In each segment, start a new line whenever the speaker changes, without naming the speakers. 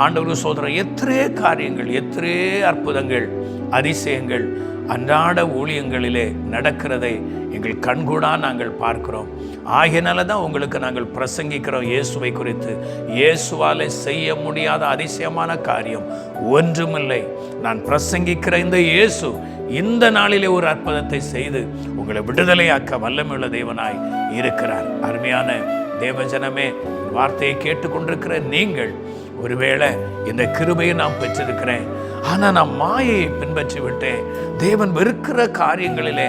ஆண்டவர் சோதரம் எத்தனை காரியங்கள் எத்தனை அற்புதங்கள் அதிசயங்கள் அன்றாட ஊழியங்களிலே நடக்கிறதை எங்கள் கண்கூடாக நாங்கள் பார்க்கிறோம். ஆகியனால தான் உங்களுக்கு நாங்கள் பிரசங்கிக்கிறோம் இயேசுவை குறித்து. இயேசுவாலே செய்ய முடியாத அதிசயமான காரியம் ஒன்றுமில்லை. நான் பிரசங்கிக்கிற இந்த இயேசு இந்த நாளிலே ஒரு அற்புதத்தை செய்து உங்களை விடுதலையாக்க வல்லமையுள்ள தேவனாய் இருக்கிறார். அருமையான தேவஜனமே வார்த்தையை கேட்டுக்கொண்டிருக்கிற நீங்கள் ஒருவேளை இந்த கிருபையை நான் பெற்றிருக்கிறேன். ஆனால் நான் மாயையை பின்பற்றி விட்டேன் தேவன் வெறுக்கிற காரியங்களிலே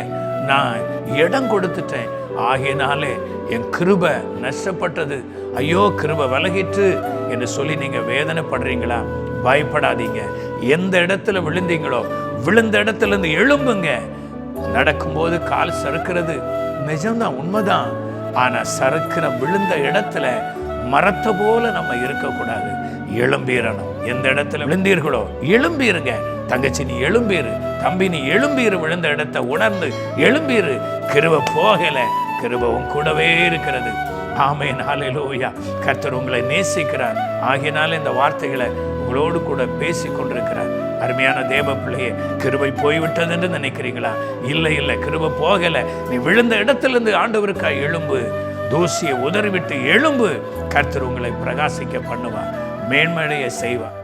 நான் இடம் கொடுத்துட்டேன். ஆகையினாலே என் கிருப நஷ்டப்பட்டது. ஐயோ கிருப விலகிட்டு என்று சொல்லி நீங்கள் வேதனைப்படுறீங்களா? பயப்படாதீங்க. எந்த இடத்துல விழுந்தீங்களோ விழுந்த இடத்துல இருந்து எழும்புங்க. நடக்கும்போது கால் சறுக்கிறது. நிஜம்தான் உண்மைதான். ஆனா சறுக்கிற விழுந்த இடத்துல மரத்தை போல நம்ம இருக்கக்கூடாது. எழும்பீரணும் எந்த இடத்துல விழுந்தீர்களோ எழும்பீருங்க தங்கச்சி நீ எழும்பீரு தம்பி நீ எழும்பீரு விழுந்த இடத்தை உணர்ந்து எழும்பீரு கிருவ போகல. கிருபவும் கூடவே இருக்கிறது. ஆமே நாளிலோயா கர்த்தர் உங்களை நேசிக்கிறார். ஆகியனால இந்த வார்த்தைகளை உங்களோடு கூட பேசி கொண்டிருக்கிறார் அருமையான தேவ பிள்ளையே கிருபை போய்விட்டது என்று நினைக்கிறீங்களா இல்லை இல்லை கிருபை போகல. நீ விழுந்த இடத்திலிருந்து ஆண்டவருக்காய் எழும்பு. தூசியை உதறிவிட்டு எழும்பு. கர்த்தர் உங்களை பிரகாசிக்க பண்ணுவார். மேன்மழையை செய்வார்.